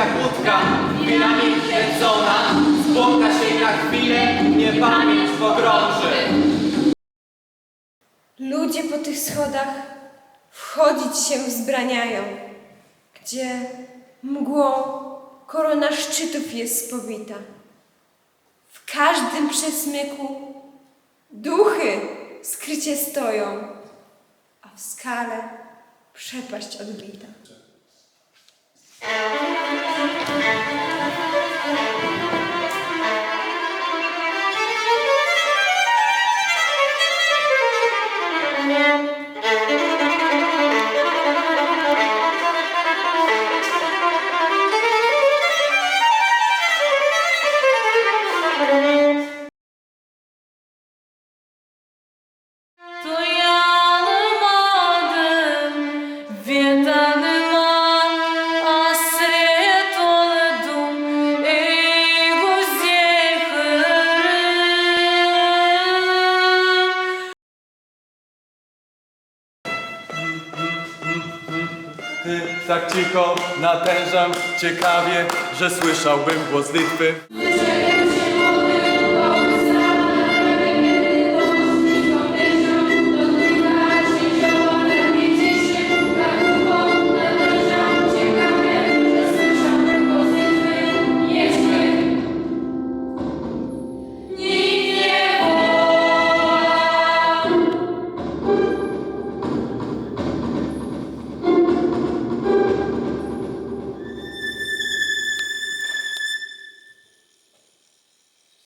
jak łódka, pilami kręcona, spłąka się na chwilę, nie pamięć pogrąży. Ludzie po tych schodach wchodzić się wzbraniają, gdzie mgłą korona szczytów jest spowita. W każdym przesmyku duchy skrycie stoją, a w skale przepaść odbita. Ty tak cicho natężam ciekawie, że słyszałbym głos Litwy.